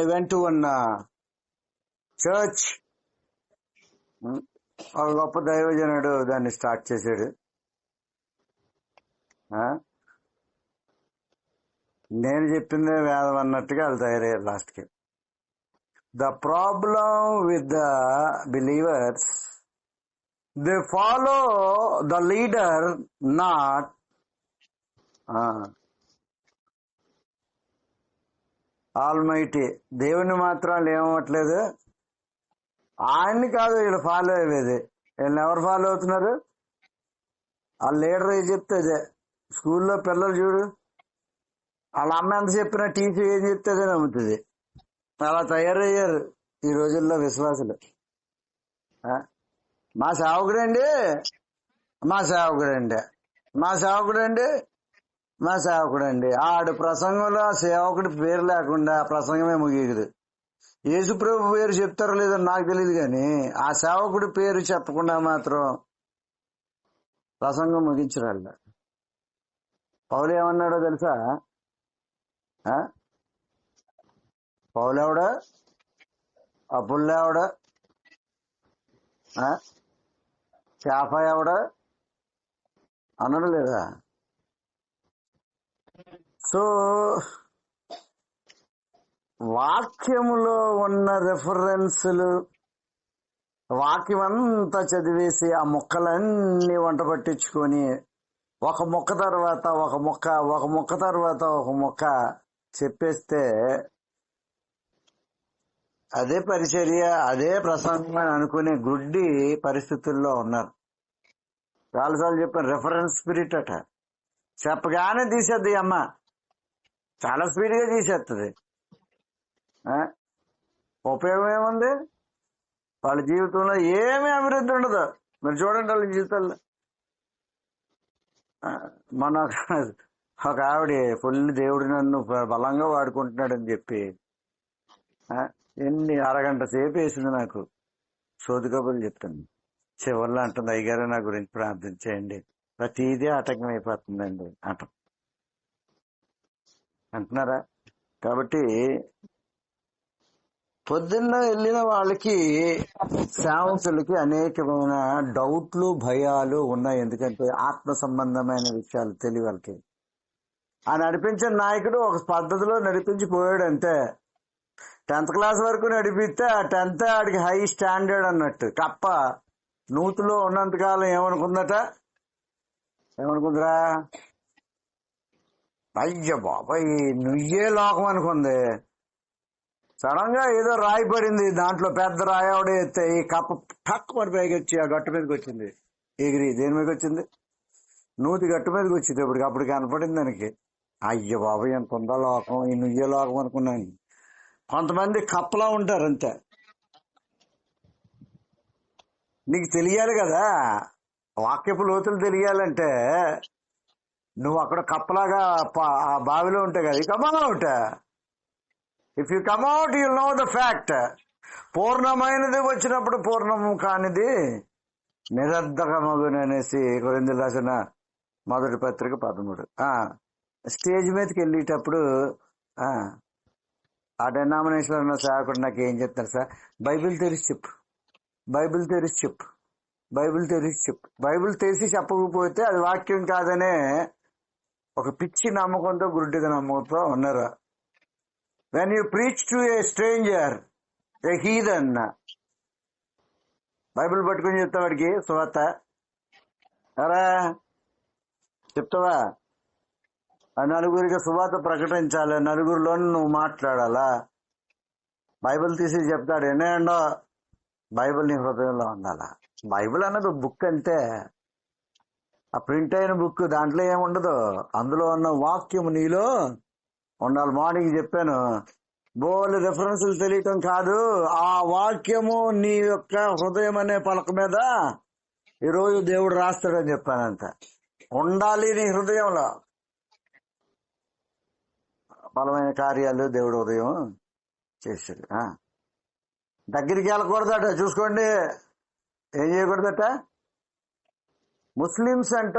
I went to one church ఒక గొప్ప దైవజనుడు దాన్ని స్టార్ట్ చేశాడు. నేను చెప్పిందే వేదం అన్నట్టుగా వాళ్ళు తయారయ్యారు లాస్ట్కి. The problem with the believers they follow the leader not almighty. దేవుని మాత్రం వాళ్ళు ఏమవట్లేదు ఆయన్ని కాదు వీళ్ళు ఫాలో అయ్యేది. వీళ్ళని ఎవరు ఫాలో అవుతున్నారు? ఆ లీడర్ ఏం చెప్తే స్కూల్లో పిల్లలు చూడు. వాళ్ళ అమ్మ ఎంత చెప్పినా టీచర్ ఏం చెప్తే నమ్ముతుంది. అలా తయారయ్యారు ఈ రోజుల్లో విశ్వాసులు. మా సేవకుడండి. మా సేవకుడండి. మా సేవకుడండి. మా సేవకుడండి. ఆడు ప్రసంగంలో ఆ సేవకుడి పేరు లేకుండా ఆ ప్రసంగమే ముగియదు. యేసుప్రభు పేరు చెప్తారో లేదో నాకు తెలియదు కానీ ఆ సేవకుడి పేరు చెప్పకుండా మాత్రం ప్రసంగం ముగించరాళ్ళ. పౌలు ఏమన్నాడో తెలుసా? ఆ? అప్పుల్లేవడ ఎవడ? ఆ? చేప ఎవడ? అన్నాడు లేదా? సో వాక్యములో ఉన్న రెఫరెన్సులు వాక్యం అంతా చదివేసి ఆ మొక్కలన్నీ వంట పట్టించుకొని ఒక మొక్క తర్వాత ఒక మొక్క ఒక మొక్క తర్వాత ఒక మొక్క చెప్పేస్తే అదే పరిచర్య అదే ప్రసంగం అని అనుకునే గుడ్డి పరిస్థితుల్లో ఉన్నారు. చాలాసార్లు చెప్పాను రెఫరెన్స్ స్పిరిట్ అట. చెప్పగానే తీసేద్ది అమ్మ. చాలా స్పీడ్గా తీసేస్తుంది ఆ? ఉపయోగం ఏముంది? వాళ్ళ జీవితంలో ఏమీ అభివృద్ధి ఉండదు. మీరు చూడండి వాళ్ళ జీవితాల్లో మన ఒక ఆవిడ ఫుల్ దేవుడు నన్ను బలంగా వాడుకుంటున్నాడని చెప్పి ఎన్ని అరగంట సేపు వేసింది నాకు. సోది కబుర్లు చెప్తాను చివరిలో అంటుంది అయ్యగారు నా గురించి ప్రార్థన చేయండి. ప్రతిదీ ఆటంకం అయిపోతుందండి అంటాం. అంటున్నారా? కాబట్టి పొద్దున్న వెళ్ళిన వాళ్ళకి సేవకులకి అనేకమైన డౌట్లు భయాలు ఉన్నాయి. ఎందుకంటే ఆత్మ సంబంధమైన విషయాలు తెలియ వాళ్ళకి. ఆ నడిపించిన నాయకుడు ఒక పద్ధతిలో నడిపించి పోయాడు అంతే. టెన్త్ క్లాస్ వరకు నడిపిస్తే ఆ టెన్త్ ఆడికి హై స్టాండర్డ్ అన్నట్టు. కప్ప. నూతులో ఉన్నంతకాలం ఏమనుకుందట? ఏమనుకుందరా? అయ్య బాబాయ్ నువ్వే లోకం అనుకుంది. సడన్గా ఏదో రాయి పడింది దాంట్లో పెద్ద రాయి ఆవిడ ఎత్తే ఈ కప్ప టక్ మరి పైకి వచ్చి ఆ గట్టు మీదకి వచ్చింది. ఎగిరి దేని మీదకి వచ్చింది? నూతి గట్టు మీదకి వచ్చింది ఇప్పటికి అప్పుడు కనపడింది దానికి. అయ్య బాబాయ్ ఎంత ఉందా లోకం ఈ నుయ్యే లోకం అనుకున్నాను. కొంతమంది కప్పలా ఉంటారు అంతే. నీకు తెలియాలి కదా వాక్యపు లోతులు తెలియాలంటే నువ్వు అక్కడ కప్పలాగా ఆ బావిలో ఉంటే కదా come out if you come out you know the fact పూర్ణమైనది వచ్చినప్పుడు పూర్ణము కానిది నిరర్ధకమగును అనేసి కొరింది రాసిన మొదటి పత్రిక పదమూడు. ఆ స్టేజ్ మీదకి వెళ్ళేటప్పుడు ఆ డెనామినేషన్ ఉన్న సేవకుడు నాకు ఏం చెప్తారు సార్? బైబిల్ తెరిచి చెప్పు. బైబిల్ తెరిచి చెప్పు. బైబిల్ తెరిచి చెప్పు. బైబిల్ తెరిచి చెప్పకపోతే అది వాక్యం కాదనే ఒక పిచ్చి నమ్మకంతో గుడ్డిగా నమ్మకంతో ఉన్నారు? When you preach to a stranger a heathen Bible పట్టుకుని చెప్తా వాడికి సువార్త. అరా చెప్తావా? ఆ నలుగురికి సువార్త ప్రకటించాలి నలుగురిలో నువ్వు మాట్లాడాలా? బైబిల్ తీసి చెప్తాడు ఎన్నేండో బైబిల్ నీ హృదయంలో ఉండాలా? బైబిల్ అన్నది బుక్ అంతే ఆ ప్రింట్ అయిన బుక్ దాంట్లో ఏముండదు అందులో ఉన్న వాక్యం నీలో ఉండాలి. మార్నింగ్ చెప్పాను. బోల్ రెఫరెన్సులు తెలియటం కాదు. ఆ వాక్యము నీ యొక్క హృదయం అనే పలక మీద ఈరోజు దేవుడు రాస్తాడని చెప్పానంత ఉండాలి నీ హృదయంలో. బలమైన కార్యాలు దేవుడు ఉదయం చేశాడు. దగ్గరికి వెళ్ళకూడదట. చూసుకోండి. ఏం చేయకూడదట? ముస్లిమ్స్ అంట.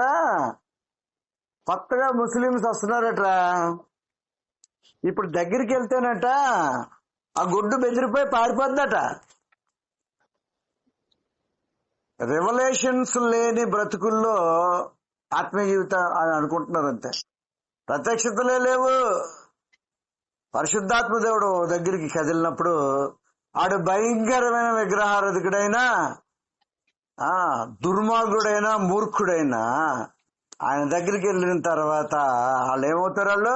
కొత్తగా ముస్లిమ్స్ వస్తున్నారట. ఇప్పుడు దగ్గరికి వెళ్తేనట ఆ గుడ్డు బెదిరిపోయి పారిపోద్దట రెవల్యూషన్స్ లేని బ్రతుకుల్లో ఆత్మీయ జీవితం అని అనుకుంటున్నారు అంతే ప్రత్యక్షతలే లేవు. పరిశుద్ధాత్మ దేవుడు దగ్గరికి కదిలినప్పుడు ఆడు భయంకరమైన విగ్రహారధికుడైనా ఆ దుర్మార్గుడైనా మూర్ఖుడైనా ఆయన దగ్గరికి వెళ్ళిన తర్వాత వాళ్ళు ఏమవుతారు వాళ్ళు?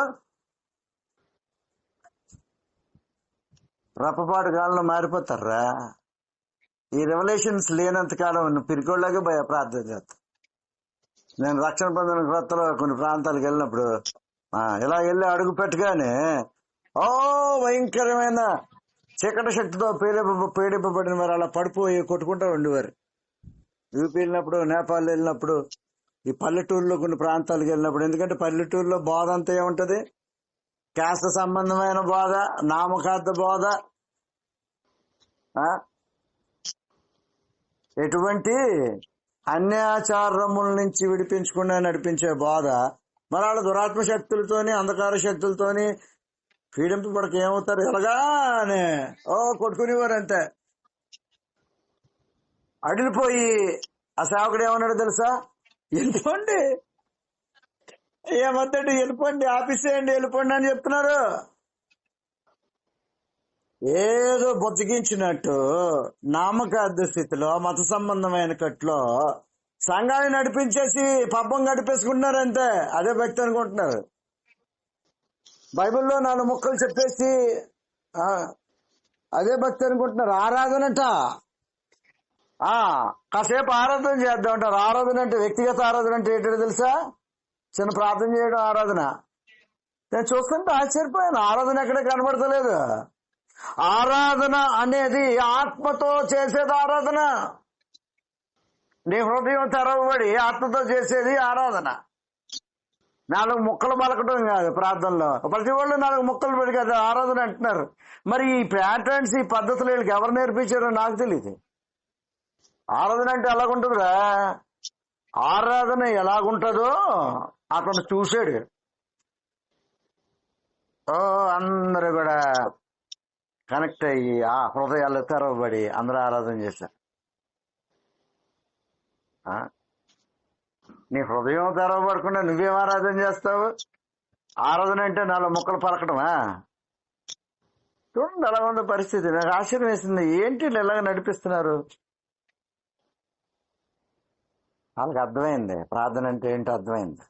రప్పపాటు కాలంలో మారిపోతారా? ఈ రెవల్యూషన్స్ లేనంత కాలం నువ్వు పిరికోళ్ళగా భయ ప్రార్థన చేస్తా నేను రక్షణ పొందిన కొత్తలో కొన్ని ప్రాంతాలకు వెళ్ళినప్పుడు ఇలా వెళ్ళి అడుగు పెట్టగానే ఓ భయంకరమైన చీకటి శక్తితో పీడింప పీడింపబడిన వారు అలా పడిపోయి కొట్టుకుంటూ ఉండేవారు. యూపీ వెళ్ళినప్పుడు నేపాల్ వెళ్ళినప్పుడు ఈ పల్లెటూరులో కొన్ని ప్రాంతాలకు వెళ్ళినప్పుడు ఎందుకంటే పల్లెటూరులో బోధ అంతా ఏముంటది? క్యాస్ట్ సంబంధమైన బోధ నామకార్థ బోధ ఆ? ఎటువంటి అన్యాచారముల నుంచి విడిపించకుండా నడిపించే బోధ మరి వాళ్ళ దురాత్మ శక్తులతోని అంధకార శక్తులతోని పీడింపు పడక ఏమవుతారు? ఎలాగానే ఓ కొట్టుకునేవారు అంతే అడిలిపోయి ఆ సేవకుడు ఏమన్నాడు తెలుసా? వెళ్ళిపోండి. ఏమొద్దండి వెళ్ళిపోండి ఆఫీసేయండి వెళ్ళిపోండి అని చెప్తున్నారు. ఏదో బొత్తికించినట్టు నామకార్థ స్థితిలో మత సంబంధమైన కట్లో సంఘాన్ని నడిపించేసి పబ్బం గడిపేసుకుంటున్నారు అంతే అదే భక్తి అనుకుంటున్నారు. బైబిల్లో నాలుగు ముక్కలు చెప్పేసి ఆ, అదే భక్తి అనుకుంటున్నారు. ఆరాధనట. ఆ కాసేపు ఆరాధన చేద్దాం అంటారు. ఆరాధన అంటే వ్యక్తిగత ఆరాధన అంటే ఏంటో తెలుసా? చిన్న ప్రార్థన చేయడం ఆరాధన. నేను చూస్తుంటే ఆశ్చర్యపోయాను. ఆరాధన ఎక్కడ కనబడతలేదు. ఆరాధన అనేది ఆత్మతో చేసేది ఆరాధన. నీ హృదయం తెరవబడి ఆత్మతో చేసేది ఆరాధన. నాలుగు ముక్కలు పలకటం కాదు ప్రార్థనలో. ప్రతి వాళ్ళు నాలుగు ముక్కలు పెట్టి కదా ఆరాధన అంటున్నారు. మరి ఈ ప్యాటర్న్స్ ఈ పద్ధతులు వీళ్ళకి ఎవరు నేర్పించారో నాకు తెలియదు ఆరాధన అంటే ఎలాగుంటుందిరా? ఆరాధన ఎలాగుంటుందో అతను చూశాడు. ఓ అందరూ కూడా కనెక్ట్ అయ్యి ఆ హృదయాలు తెరవబడి అందరూ ఆరాధన చేశారు. ఆ? నీ హృదయం తెరవబడకుండా నువ్వేం ఆరాధన చేస్తావు? ఆరాధన అంటే నాలుగు ముక్కలు పలకడమా చూడండి అలా ఉన్న పరిస్థితి. నాకు ఆశ్చర్యం వేసింది. ఏంటి ఇలాగ నడిపిస్తున్నారు? వాళ్ళకి అర్థమైంది. ప్రార్థన అంటే ఏంటి అర్థమైంది.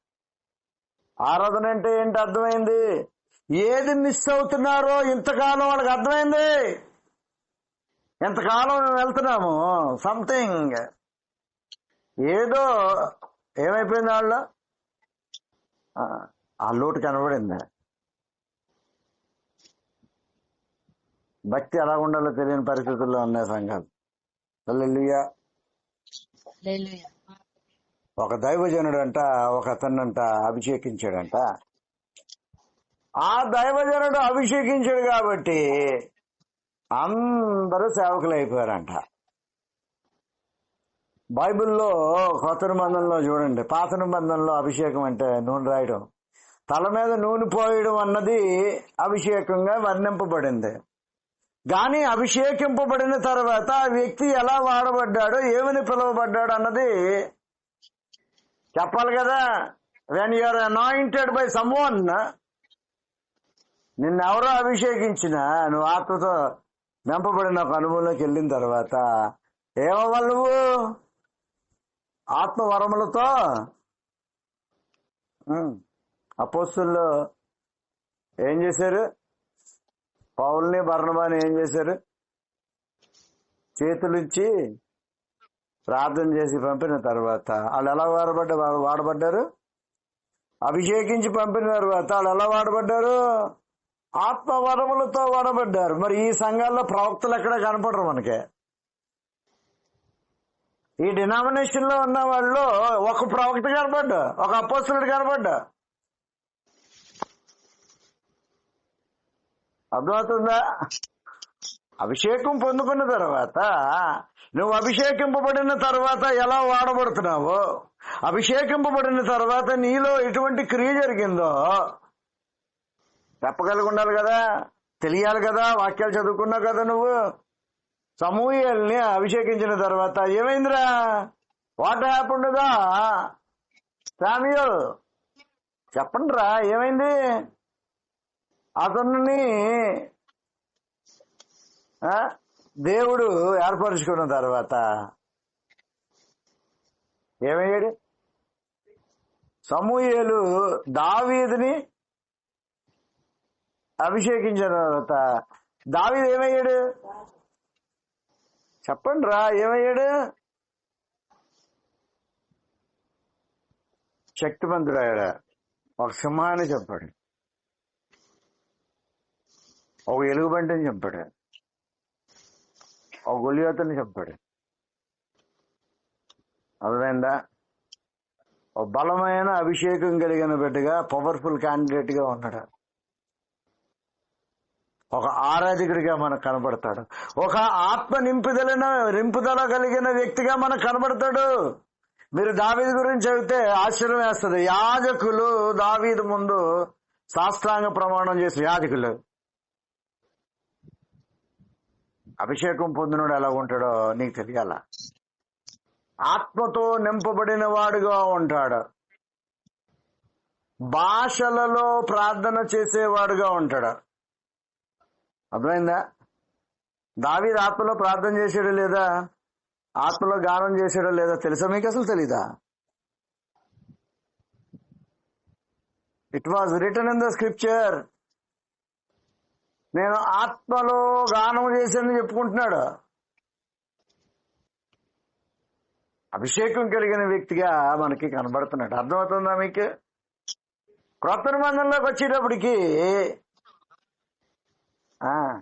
ఆరాధన అంటే ఏంటి అర్థమైంది. ఏది మిస్ అవుతున్నారో ఇంతకాలం వాళ్ళకి అర్థమైంది. ఎంతకాలం మేము వెళ్తున్నాము? సంథింగ్ ఏదో ఏమైపోయింది వాళ్ళు ఆ, లోటు కనబడింది. భక్తి ఎలా ఉండాలో తెలియని పరిస్థితుల్లో ఉన్నాయి సంఘాలు. ఒక దైవజనుడంట ఒక అతన్నంట అభిషేకించాడంట. ఆ దైవజనుడు అభిషేకించాడు కాబట్టి అందరూ సేవకులు అయిపోయారంట బైబిల్లో కొత్త నిబంధనలో చూడండి పాత నిబంధనలో అభిషేకం అంటే నూనె రాయడం తల మీద నూనె పోయడం అన్నది అభిషేకంగా వర్ణింపబడింది. కానీ అభిషేకింపబడిన తర్వాత ఆ వ్యక్తి ఎలా వాడబడ్డాడో ఏమని పిలువబడ్డాడు అన్నది చెప్పాలి కదా when you're anointed by someone నిన్నెవరో అభిషేకించిన నువ్వు ఆత్మతో నింపబడిన ఒక అనుభవంలోకి వెళ్ళిన తర్వాత ఏమవ్వాలి నువ్వు? ఆత్మ వరములతో అపోస్తుల్లో ఏం చేశారు? పౌల్ని బర్ణబాని ఏం చేశారు? చేతులిచ్చి ప్రార్థన చేసి పంపిన తర్వాత వాళ్ళు ఎలా వాడబడ్డ వాడబడ్డారు? అభిషేకించి పంపిన తర్వాత వాళ్ళు ఎలా వాడబడ్డారు? ఆత్మ వరములతో వాడబడ్డారు. మరి ఈ సంఘాల్లో ప్రవక్తలు ఎక్కడ కనపడరు మనకి. ఈ డినామినేషన్లో ఉన్న వాళ్ళు ఒక ప్రవక్త కనపడ్డా ఒక అపోస్తులుడు కనపడ్డా? అర్థమవుతుందా? అభిషేకం పొందుకున్న తర్వాత నువ్వు అభిషేకింపబడిన తర్వాత ఎలా వాడబడుతున్నావో అభిషేకింపబడిన తర్వాత నీలో ఎటువంటి క్రియ జరిగిందో చెప్పగలిగి ఉండాలి కదా తెలియాలి కదా వాక్యాలు చదువుకున్నావు కదా నువ్వు. సమూహల్ని అభిషేకించిన తర్వాత ఏమైందిరా? వాట్ హ్యాపుండదా సామ్యుల్ చెప్పండి రా ఏమైంది? అతన్ని ఆ, దేవుడు ఏర్పరచుకున్న తర్వాత ఏమయ్యాడు? సమూహలు దావీదిని అభిషేకించిన తర్వాత దావీది ఏమయ్యాడు? చెప్పండి రా ఏమయ్యాడు? శక్తిమంతుడాడు ఒక సింహాన్ని చెప్పాడు ఒక ఎలుగుబంటిని చంపాడు. ఒక గొలియోతని చంపాడు అర్థమైందా ఒక బలమైన అభిషేకం కలిగిన బిడ్డగా పవర్ఫుల్ క్యాండిడేట్గా ఉన్నాడు ఒక ఆరాధకుడిగా మనకు కనబడతాడు ఒక ఆత్మ నింపుదలన నింపుదల కలిగిన వ్యక్తిగా మనకు కనబడతాడు మీరు దావీదు గురించి చెబితే ఆశ్చర్యం వేస్తుంది యాజకులు దావీదు ముందు శాస్త్రాంగ ప్రమాణం చేసిన యాజకులు అభిషేకం పొందినోడు ఎలా ఉంటాడో నీకు తెలియాల? ఆత్మతో నింపబడిన వాడుగా ఉంటాడు. భాషలలో ప్రార్థన చేసేవాడుగా ఉంటాడు. అర్థమైందా? దావీదు ఆత్మలో ప్రార్థన చేసాడు లేదా? ఆత్మలో గానం చేసాడు లేదా? తెలుసా మీకు అసలు తెలీదా? It was written in the scripture నేను ఆత్మలో గానం చేసేందుకు చెప్పుకుంటున్నాడు. అభిషేకం కలిగిన వ్యక్తిగా మనకి కనబడుతున్నాడు. అర్థమవుతుందా మీకు? క్రొత్త నిబంధనలోకి వచ్చేటప్పటికి ఆ,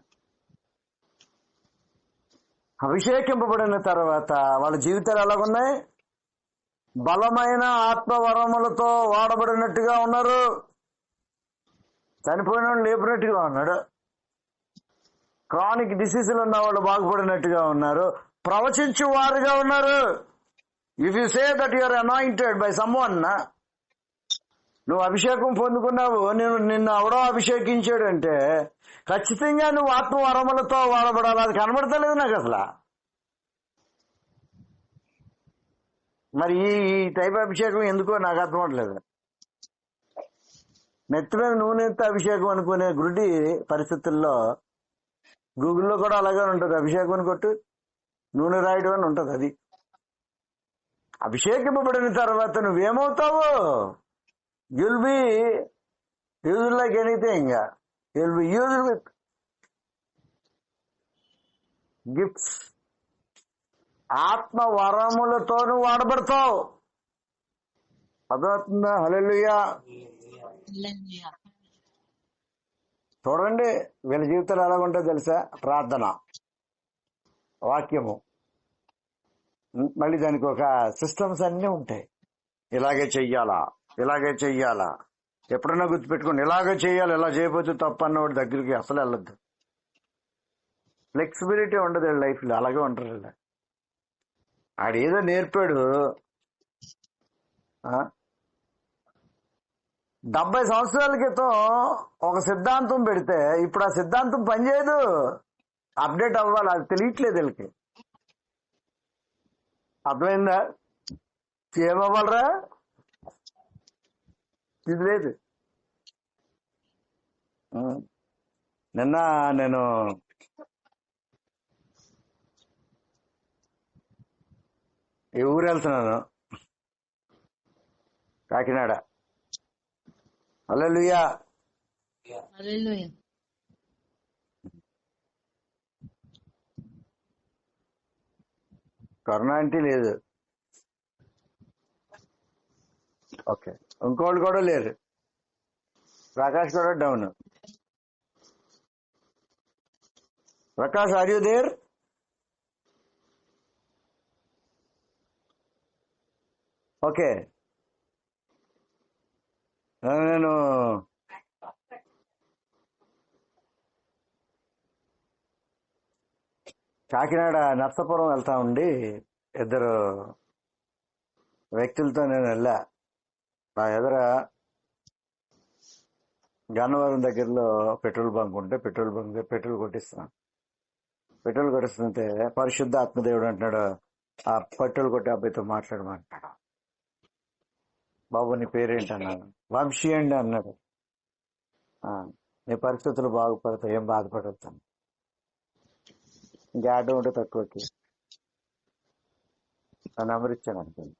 అభిషేకింపబడిన తర్వాత వాళ్ళ జీవితాలు ఎలాగున్నాయి? బలమైన ఆత్మవరములతో వాడబడినట్టుగా ఉన్నారు. చనిపోయిన లేపినట్టుగా ఉన్నాడు. క్రానిక్ డిసీజులు ఉన్న వాళ్ళు బాగుపడినట్టుగా ఉన్నారు. ప్రవచించు వారుగా ఉన్నారు if you say that you're anointed by someone నువ్వు అభిషేకం పొందుకున్నావు నేను నిన్ను ఎవడో అభిషేకించాడు అంటే ఖచ్చితంగా నువ్వు ఆత్మ వరములతో వాడబడాలి. అది కనబడతలేదు నాకు అసలు. మరి ఈ టైప్ అభిషేకం ఎందుకో నాకు అర్థం అవట్లేదు. నెత్తి మీద నూనె అభిషేకం అనుకునే గురుడి పరిస్థితుల్లో గూగుల్లో కూడా అలాగే ఉంటుంది. అభిషేకం అని కొట్టు నూనె రాయడం అని ఉంటుంది అది. అభిషేకింపబడిన తర్వాత నువ్వేమవుతావు? You'll be use like anything you'll be use with gifts ఆత్మ వరములతో నువ్వు వాడబడతావు అదవుతుందా హల్లెలూయా. చూడండి వీళ్ళ జీవితాలు ఎలా ఉంటుందో తెలుసా? ప్రార్థన వాక్యము. మళ్ళీ దానికి ఒక సిస్టమ్స్ అన్నీ ఉంటాయి. ఇలాగే చెయ్యాలా? ఇలాగే చెయ్యాలా? ఎప్పుడైనా గుర్తుపెట్టుకోండి ఇలాగే చేయాలి ఇలా చేయకపోతే తప్పు అన్నవాడి దగ్గరికి అసలు వెళ్ళొద్దు. ఫ్లెక్సిబిలిటీ ఉండదు వీళ్ళ అలాగే ఉంటారు వీళ్ళు. ఆడేదో నేర్పాడు. డెబ్బై సంవత్సరాల క్రితం ఒక సిద్ధాంతం పెడితే ఇప్పుడు ఆ సిద్ధాంతం పనిచేయదు. అప్డేట్ అవ్వాలి. అది తెలియట్లేదు వీళ్ళకి. అర్థమైందా? ఏమవ్వాలరా? ఇది లేదు. నిన్న నేను ఈ ఊరు వెళ్తున్నాను కాకినాడ. హల్లెలూయా. కరోనా అంటే లేదు. ఓకే. ఇంకోళ్ళు కూడా లేరు. ప్రకాష్ కూడా down. Prakash are you there okay. నేను కాకినాడ నర్సపురం వెళ్తా ఉండి ఇద్దరు వ్యక్తులతో నేను వెళ్ళా. నా ఎదుర గన్నవరం దగ్గరలో పెట్రోల్ బంక్ ఉంటే పెట్రోల్ బంక్ పెట్రోల్ కొట్టిస్తున్నాను పెట్రోల్ కొట్టిస్తుంటే పరిశుద్ధ ఆత్మదేవుడు అంటున్నాడు ఆ పెట్రోల్ కొట్టే అబ్బాయితో మాట్లాడమంటున్నాడు. బాబు నీ పేరేంటన్నాను వంశీ అండి అన్నాడు. "ఆ, నీ పరిస్థితులు బాగుపడతాయి ఏం బాధపడతాను ఇంకా ఆటో ఉంటే తక్కువకి. ఆ నెంబర్ ఇచ్చాను అనుకోండి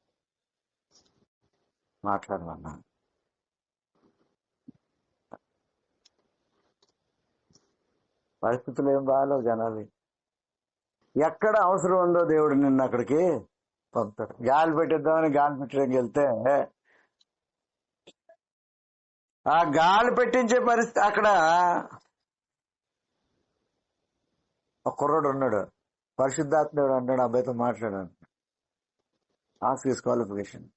మాట్లాడమన్నా. పరిస్థితులు ఏం బాగాలేవు జనాలు ఎక్కడ అవసరం ఉందో దేవుడు నిన్ను అక్కడికి పంపుతాడు. గాలి పెట్టిద్దామని గాలి పెట్టడానికి వెళ్తే ఆ గాలి పెట్టించే పరిస్థితి అక్కడ. ఒక కుర్రోడు ఉన్నాడు. పరిశుద్ధాత్ముడు అన్నాడు అబ్బాయితో మాట్లాడాను. ఆస్క్ క్వాలిఫికేషన్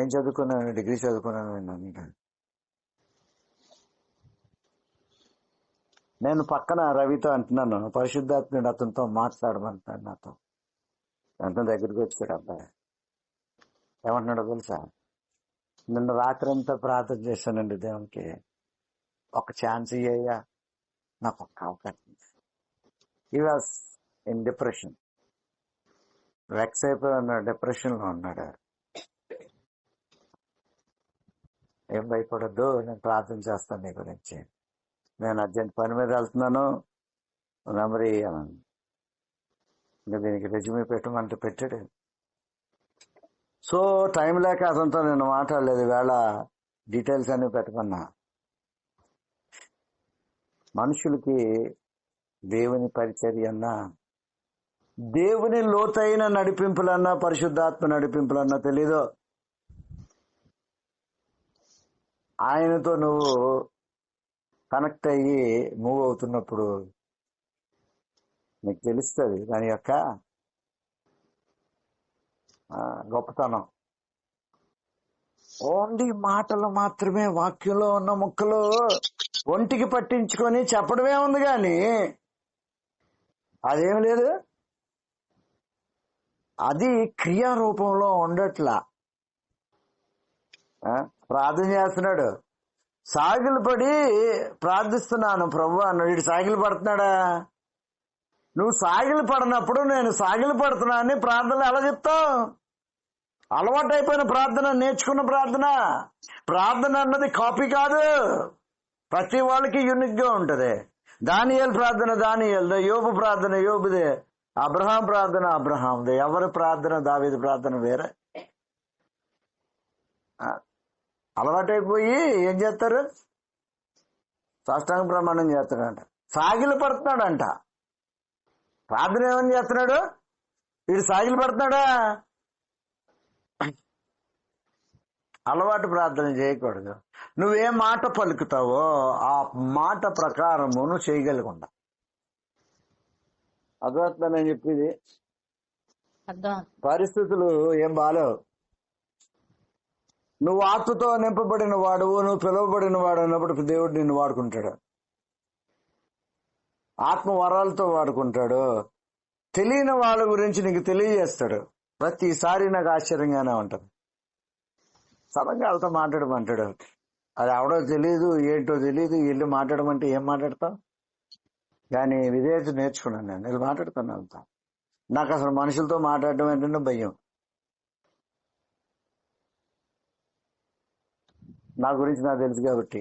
ఏం చదువుకున్నాను? డిగ్రీ చదువుకున్నాను అంటాడు నేను పక్కన రవితో అంటున్నాను పరిశుద్ధాత్ముడు అతనితో మాట్లాడమంటాడు నాతో. అతని దగ్గరికి వచ్చాడు అబ్బాయి. ఏమంటున్నాడో తెలుసా? నిన్న రాత్రి అంతా ప్రార్థన చేశానండి దేవునికి. ఒక ఛాన్స్ ఇయ్యా నాకు ఒక అవకాశం ఈ వాజ్ ఇన్ డిప్రెషన్ వెక్స్ అయిపోయి ఉన్నాడు డిప్రెషన్లో ఉన్నాడు. ఏం భయపడద్దు నేను ప్రార్థన చేస్తాను నీ గురించి. నేను అర్జెంట్ పని మీద వెళ్తున్నాను. నెంబర్ ఇయ్యాను ఇంకా దీనికి రెజ్యూమే పెట్టమంటే పెట్టాడు. సో టైం లేక అతనితో నేను మాట్లాడలేదు. వేళ డీటెయిల్స్ అన్ని పెట్టమన్నా మనుషులకి దేవుని పరిచర్యన్నా దేవుని లోతైన నడిపింపులన్నా పరిశుద్ధాత్మ నడిపింపులన్నా తెలీదు. ఆయనతో నువ్వు కనెక్ట్ అయ్యి మూవ్ అవుతున్నప్పుడు నీకు తెలుస్తుంది దాని యొక్క గొప్పతనం. ఓన్లీ మాటలు మాత్రమే వాక్యంలో ఉన్న ముక్కలు ఒంటికి పట్టించుకొని చెప్పడమే ఉంది కానీ అదేం లేదు. అది క్రియారూపంలో ఉండట్లా. ప్రార్థన చేస్తున్నాడు. సాగిలు పడి ప్రార్థిస్తున్నాను ప్రభు అన్నాడు. ఇటు సాగిలు పడుతున్నాడా? నువ్వు సాగిలు పడినప్పుడు నేను సాగిలు పడుతున్నా అని ప్రార్థనలు ఎలా చెప్తావు? అలవాటు అయిపోయిన ప్రార్థన నేర్చుకున్న ప్రార్థన. ప్రార్థన అన్నది కాపీ కాదు. ప్రతి వాళ్ళకి యూనిక్గా ఉంటది. దానియల్ ప్రార్థన దానియల్దే. యోబు ప్రార్థన యోబుదే. అబ్రహాం ప్రార్థన అబ్రహాందే. ఎవరి ప్రార్థన దావిది ప్రార్థన వేరే? అలవాటైపోయి ఏం చేస్తారు? సాష్టాంగ ప్రమాణం చేస్తాడంట సాగిలు పడుతున్నాడంట. ప్రార్థన ఏమని చేస్తున్నాడు? వీడు సాగిలు పడుతున్నాడా? అలవాటు ప్రార్థన చేయకూడదు. నువ్వే మాట పలుకుతావో ఆ మాట ప్రకారము నువ్వు చేయగలకుండా అర్థమవుతుందా నేను చెప్పేది? పరిస్థితులు ఏం బాలేవు. నువ్వు ఆత్మతో నింపబడిన వాడువు నువ్వు పిలువబడిన వాడు అన్నప్పుడు దేవుడు నిన్ను వాడుకుంటాడు. ఆత్మ వరాలతో వాడుకుంటాడు. తెలియని వాళ్ళ గురించి నీకు తెలియజేస్తాడు. ప్రతిసారి నాకు ఆశ్చర్యంగానే ఉంటది. సడన్గా వాళ్ళతో మాట్లాడమంటాడు అది ఎవడో తెలియదు ఏంటో తెలియదు వీళ్ళు మాట్లాడమంటే ఏం మాట్లాడతావు? కానీ విధేయత నేర్చుకున్నాను నేను. వీళ్ళు మాట్లాడుతాను వెళ్తా నాకు అసలు మనుషులతో మాట్లాడడం ఏంటంటే భయం. నా గురించి నాకు తెలుసు కాబట్టి.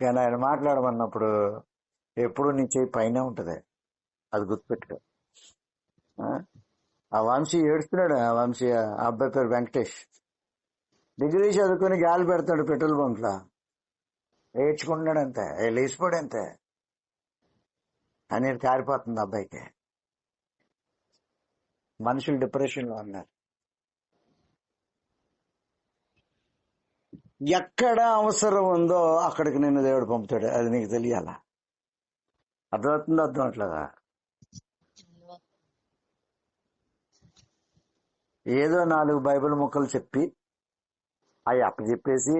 కానీ ఆయన మాట్లాడమన్నప్పుడు ఎప్పుడు నీ చేయి పైన ఉంటుంది. అది గుర్తుపెట్టుకో. ఆ? వంశీ ఏడుస్తున్నాడు ఆ వంశీ ఆ అబ్బాయి పేరు వెంకటేష్. డిగ్రీ చదువుకుని గాలి పెడతాడు పెట్రోల్ బంక్లో. ఏడ్చుకుంటున్నాడు అంతే లేచిపోడు అంతే అనేది కారిపోతుంది అబ్బాయికి. మనుషులు డిప్రెషన్లో ఉన్నారు. ఎక్కడ అవసరం ఉందో అక్కడికి నిన్ను దేవుడు పంపుతాడు అది నీకు తెలియాలా? అర్థమవుతుందో అర్థం అట్లాగా ఏదో నాలుగు బైబిల్ ముక్కలు చెప్పి అవి అప్పచెప్పేసి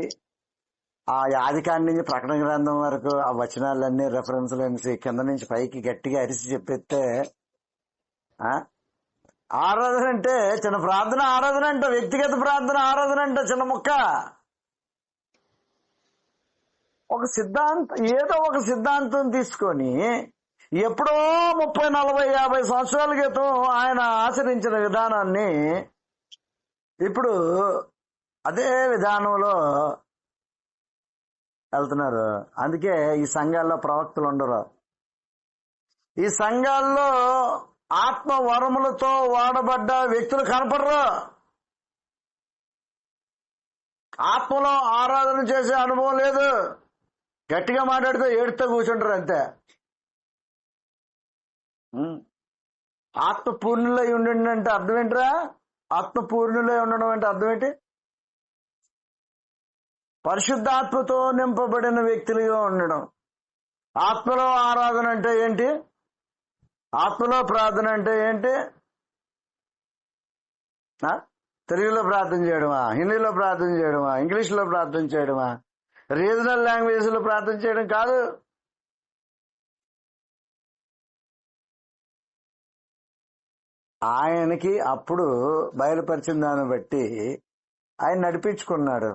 ఆ ఆది నుంచి ప్రకటన గ్రంథం వరకు ఆ వచనాలన్నీ రెఫరెన్స్లు అనేసి కింద నుంచి పైకి గట్టిగా అరిసి చెప్పేస్తే ఆరాధన అంటే చిన్న ప్రార్థన ఆరాధన అంట వ్యక్తిగత ప్రార్థన ఆరాధన అంట చిన్న ముక్క. ఒక సిద్ధాంతం ఏదో ఒక సిద్ధాంతం తీసుకొని ఎప్పుడో ముప్పై నలభై యాభై సంవత్సరాల క్రితం ఆయన ఆచరించిన విధానాన్ని ఇప్పుడు అదే విధానంలో వెళ్తున్నారు. అందుకే ఈ సంఘాల్లో ప్రవక్తలు ఉండరు. ఈ సంఘాల్లో ఆత్మ వరములతో వాడబడ్డ వ్యక్తులు కనపడరు. ఆత్మలో ఆరాధన చేసే అనుభవం లేదు. గట్టిగా మాట్లాడితే ఏడుతో కూర్చుంటారు అంతే. ఆత్మ పూర్ణులై ఉండండి అంటే అర్థం ఏంట్రా? ఆత్మపూర్ణులై ఉండడం అంటే అర్థం ఏంటి? పరిశుద్ధాత్మతో నింపబడిన వ్యక్తులుగా ఉండడం. ఆత్మలో ఆరాధన అంటే ఏంటి? ఆత్మలో ప్రార్థన అంటే ఏంటి? తెలుగులో ప్రార్థన చేయడమా? హిందీలో ప్రార్థన చేయడమా? ఇంగ్లీష్లో ప్రార్థన చేయడమా? రీజనల్ లాంగ్వేజ్లో ప్రార్థన చేయడం కాదు. ఆయనకి అప్పుడు బయలుపరిచిన దాన్ని బట్టి ఆయన నడిపించుకున్నాడు.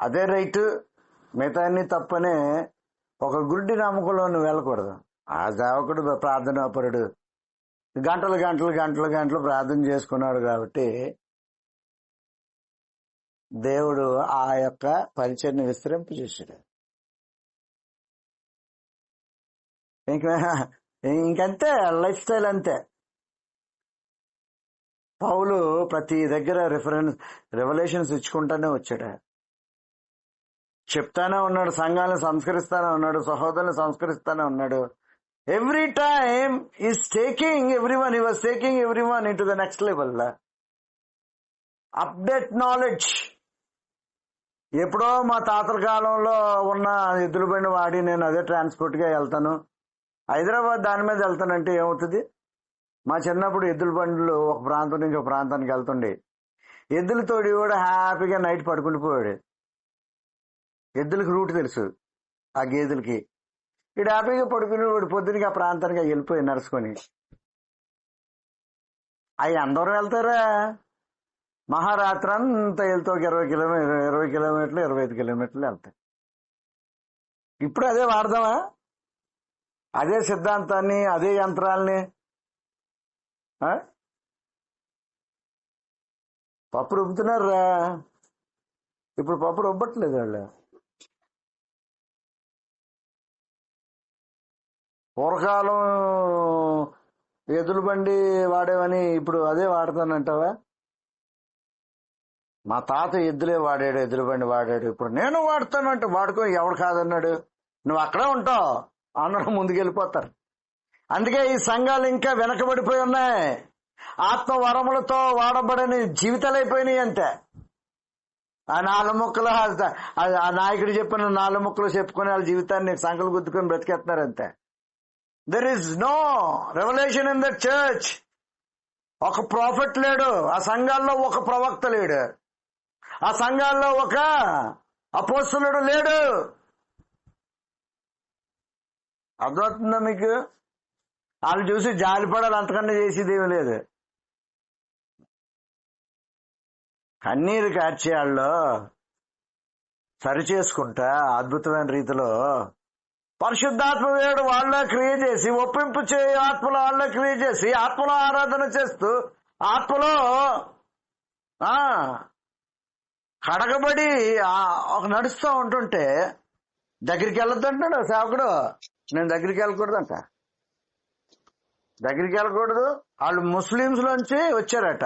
అదే రైట్ మిగతాన్ని తప్పనే ఒక గుడ్డి నమ్మకంలో నువ్వు వెళ్ళకూడదు. ఆ సేవకుడు ప్రార్థనాపరుడు. గంటలు గంటలు గంటలు గంటలు ప్రార్థన చేసుకున్నాడు కాబట్టి దేవుడు ఆ యొక్క పరిచయని విస్తరింపు చేశాడు ఇంకా ఇంకంతే లైఫ్ స్టైల్ అంతే. పౌలు ప్రతి దగ్గర రిఫరెన్స్ రెవల్యూషన్స్ ఇచ్చుకుంటానే వచ్చాడు. చెప్తానే ఉన్నాడు సంఘాలను సంస్కరిస్తానే ఉన్నాడు సహోదరులను సంస్కరిస్తానే ఉన్నాడు. Every time is taking every one he was taking every one into the next level update knowledge ఎప్పుడో మా తాతల కాలంలో ఉన్న ఎద్దుల బండి వాడి నేను అదే ట్రాన్స్పోర్ట్గా వెళ్తాను. హైదరాబాద్ దాని మీద వెళ్తానంటే ఏమవుతుంది? మా చిన్నప్పుడు ఎద్దుల బండ్లు ఒక ప్రాంతం నుంచి ఒక ప్రాంతానికి వెళ్తుండే. ఎద్దుల తోడి కూడా హ్యాపీగా నైట్ పడుకుని పోయాడు ఎద్దులకి రూట్ తెలుసు ఆ గేదెలకి. ఇటు హ్యాపీగా పడుకుని వాడు పొద్దునకి ఆ ప్రాంతానికి వెళ్ళిపోయి నడుచుకొని. అవి అందరూ వెళ్తారా? మహారాత్రి అంతా వెళ్తే ఒక ఇరవై కిలోమీటర్ ఇరవై కిలోమీటర్లు ఇరవై ఐదు కిలోమీటర్లు వెళ్తాయి. ఇప్పుడు అదే వాడదామా? అదే సిద్ధాంతాన్ని అదే యంత్రాల్ని పప్పు రుబ్బుతున్నారా ఇప్పుడు పప్పు రుబ్బట్లేదు వాళ్ళు. పూర్వకాలం ఎదులు బండి వాడేవని ఇప్పుడు అదే వాడతానంటావా? మా తాత ఎద్దులే వాడాడు ఎద్దుల బండి వాడాడు. ఇప్పుడు నేను వాడతానంటే వాడుకో ఎవడు కాదన్నాడు? నువ్వు అక్కడే ఉంటావు. అందరూ ముందుకెళ్ళిపోతారు. అందుకే ఈ సంఘాలు ఇంకా వెనకబడిపోయి ఉన్నాయి. ఆత్మ వరములతో వాడబడని జీవితాలు అయిపోయినాయి అంతే. ఆ నాలుగు ముక్కలు ఆ- నాయకుడు చెప్పిన నాలుగు ముక్కలు చెప్పుకుని వాళ్ళ జీవితాన్ని సంకలు గుద్దుకొని బ్రతికేస్తున్నారు అంతే. There is no revolution in the church ఒక ప్రాఫిట్ లేడు. ఆ సంఘాల్లో ఒక ప్రవక్త లేడు. ఆ సంఘాల్లో ఒక అపోస్తులుడు లేడు. అర్థమవుతుందా మీకు? వాళ్ళు చూసి జాలిపడాలి అంతకన్నా చేసేది ఏమీ లేదు. కన్నీరు కార్చే వాళ్ళు సరి చేసుకుంటా అద్భుతమైన రీతిలో. పరిశుద్ధాత్మ దేవుడు వాళ్ళ క్రియ చేసి ఒప్పింపు చేయ ఆత్మలో వాళ్ళ క్రియ చేసి ఆత్మలో ఆరాధన చేస్తూ ఆత్మలో ఆ కడగబడి ఆ ఒక నడుస్తూ ఉంటుంటే దగ్గరికి వెళ్ళొద్దు అంటాడు సేవకుడు. నేను దగ్గరికి వెళ్ళకూడదంట. దగ్గరికి వెళ్ళకూడదు. వాళ్ళు ముస్లింస్ నుంచి వచ్చారట.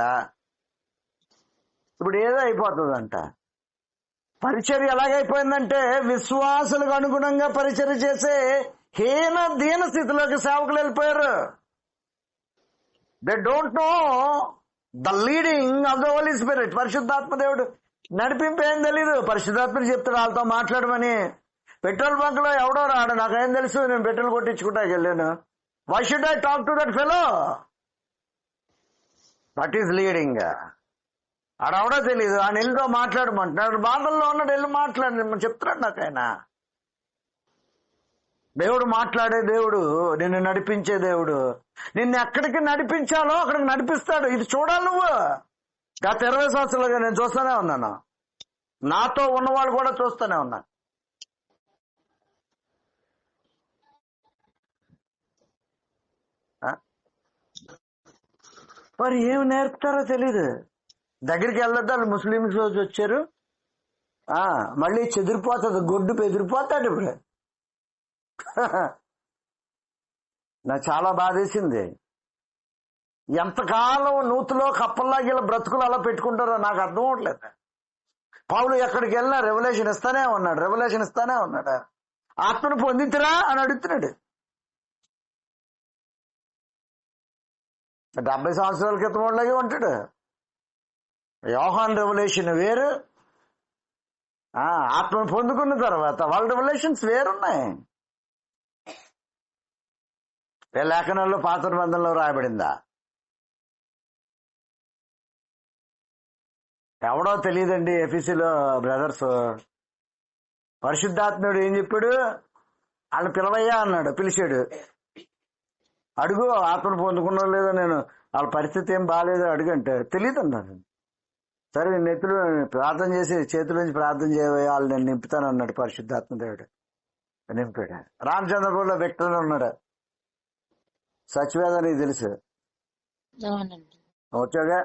ఇప్పుడు ఏదో అయిపోతుందంట. పరిచర్య ఎలాగైపోయిందంటే విశ్వాసులకు అనుగుణంగా పరిచర్య చేసే హీన దీన స్థితిలోకి సేవకులు వెళ్ళిపోయారు. They don't know the leading of the Holy Spirit పరిశుద్ధాత్మ దేవుడు నడిపింపు ఏం తెలీదు. పరిశుద్ధాత్మని చెప్తాడు వాళ్ళతో మాట్లాడమని. పెట్రోల్ బంక్లో ఎవడో రాడు. నాకేం తెలుసు నేను పెట్రోల్ కొట్టించుకుంటా వెళ్ళాను. Why should I talk to that fellow that is leading ఆడవడో తెలియదు ఆయన వెళ్ళితో మాట్లాడమంటున్నాడు. బాధల్లో ఉన్నాడు. వెళ్ళి మాట్లాడి. చెప్తున్నాడు నాకు ఆయన. దేవుడు మాట్లాడే దేవుడు నిన్ను నడిపించే దేవుడు. నిన్ను ఎక్కడికి నడిపించాలో అక్కడికి నడిపిస్తాడు. ఇది చూడాలి నువ్వు. గత ఇరవై సంవత్సరాలుగా నేను చూస్తూనే ఉన్నాను. నాతో ఉన్నవాళ్ళు కూడా చూస్తూనే ఉన్నాను. మరి ఏమి నేర్పుతారో తెలీదు. దగ్గరికి వెళ్ళొద్దు వాళ్ళు ముస్లింస్ రోజు వచ్చారు. ఆ మళ్ళీ చెదిరిపోతుంది గొడ్డు బెదిరిపోతాడు ఇప్పుడు. నాకు చాలా బాధేసింది. ఎంతకాలం నూతులో కప్పల్లాగా ఇలా బ్రతుకులు అలా పెట్టుకుంటారో నాకు అర్థం అవట్లేదు పౌలు ఎక్కడికి వెళ్ళినా రెవల్యూషన్ ఇస్తానే ఉన్నాడు రెవల్యూషన్ ఇస్తానే ఉన్నాడు. ఆత్మను పొందితురా అని అడుగుతున్నాడు. డెబ్బై సంవత్సరాల క్రితం వాళ్ళగే ఉంటాడు. యోహాన్ రెవల్యూషన్ వేరు. ఆ, ఆత్మను పొందుకున్న తర్వాత వాళ్ళ రెవల్యూషన్స్ వేరున్నాయి. ఏ లేఖనంలో పాత బంధంలో రాయబడిందా? ఎవడో తెలియదండి ఎఫీసీలో బ్రదర్స్. పరిశుద్ధాత్ముడు ఏం చెప్పాడు? వాళ్ళు పిలవయ్యా అన్నాడు పిలిచాడు. అడుగు ఆత్మను పొందుకున్నా లేదో నేను? వాళ్ళ పరిస్థితి ఏం బాగాలేదో అడుగంటే తెలియదు అన్నాడు. సరే నెత్తులు ప్రార్థన చేసి చేతుల నుంచి ప్రార్థన చేయబోయే వాళ్ళు నేను నింపుతాను అన్నాడు పరిశుద్ధాత్మ దేవుడు. నింపాడు. రామచంద్రపూర్లో వ్యక్తులు ఉన్నాడు. సచివేద నీకు తెలుసు. వచ్చాగా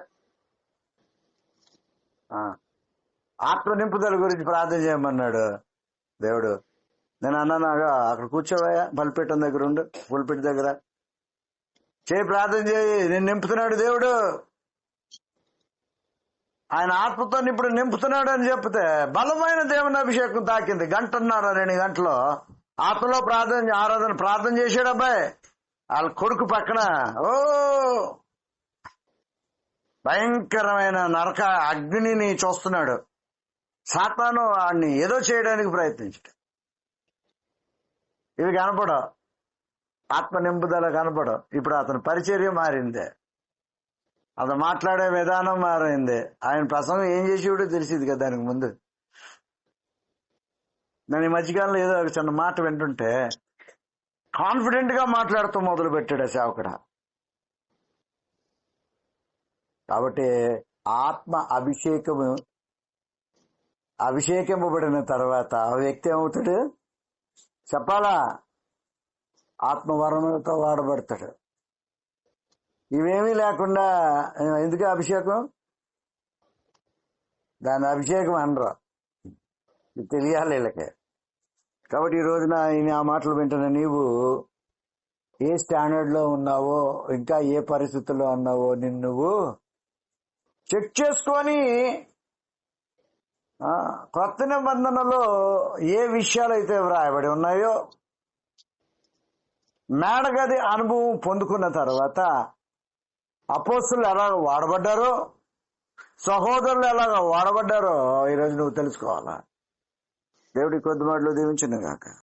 ఆ. ఆత్మ నింపుదల గురించి ప్రార్థన చేయమన్నాడు దేవుడు. నేను అన్నాను "అగా, అక్కడ కూర్చోవయ్యా బలిపెట్టం దగ్గర ఉండు పులిపెట్టి దగ్గర. చేయి ప్రార్థన చేయి. నేను నింపుతున్నాడు దేవుడు. ఆయన ఆత్మతో ఇప్పుడు నింపుతున్నాడు అని చెప్తే బలమైన దేవుని అభిషేకం తాకింది. గంటన్నర రెండు గంటలో ఆత్మలో ప్రార్థన ఆరాధన ప్రార్థన చేశాడు అబ్బాయి. వాళ్ళ కొడుకు పక్కన ఓ! భయంకరమైన నరక అగ్నిని చూస్తున్నాడు. సాతాను వాడిని ఏదో చేయడానికి ప్రయత్నించాడు. ఇవి కనపడవు. ఆత్మ నింపుదల కనపడం ఇప్పుడు అతని పరిచర్య మారింది. అతను మాట్లాడే విధానం మారింది. ఆయన ప్రసంగం ఏం చేసేవాడో తెలిసింది కదా దానికి ముందు. నేను ఈ మధ్యకాలంలో ఏదో ఒక చిన్న మాట వింటుంటే కాన్ఫిడెంట్గా మాట్లాడుతూ మొదలు పెట్టాడు ఆ కాబట్టి ఆత్మ అభిషేకము అభిషేకింపబడిన తర్వాత ఆ వ్యక్తి ఏమవుతాడు? చెప్పాలా? ఆత్మవరణతో వాడబడతాడు ఇవేమీ లేకుండా ఎందుకు అభిషేకం? దాని అభిషేకం అనరు. ఇది తెలియాలి వీళ్ళకి. కాబట్టి ఈ రోజున ఈయన ఆ మాటలు వింటున్న నీవు ఏ స్టాండర్డ్లో ఉన్నావో ఇంకా ఏ పరిస్థితుల్లో ఉన్నావో నిన్ను నువ్వు చెక్ చేసుకొని కొత్త నిబంధనలో ఏ విషయాలు అయితే వ్రాయబడి ఉన్నాయో మేడగది అనుభవం పొందుకున్న తర్వాత అపోస్తులు ఎలాగ వాడబడ్డారో సహోదరులు ఎలాగ వాడబడ్డారో ఈరోజు నువ్వు తెలుసుకోవాలా? దేవుడి కొద్ది మాటలు దీవించిన గాక.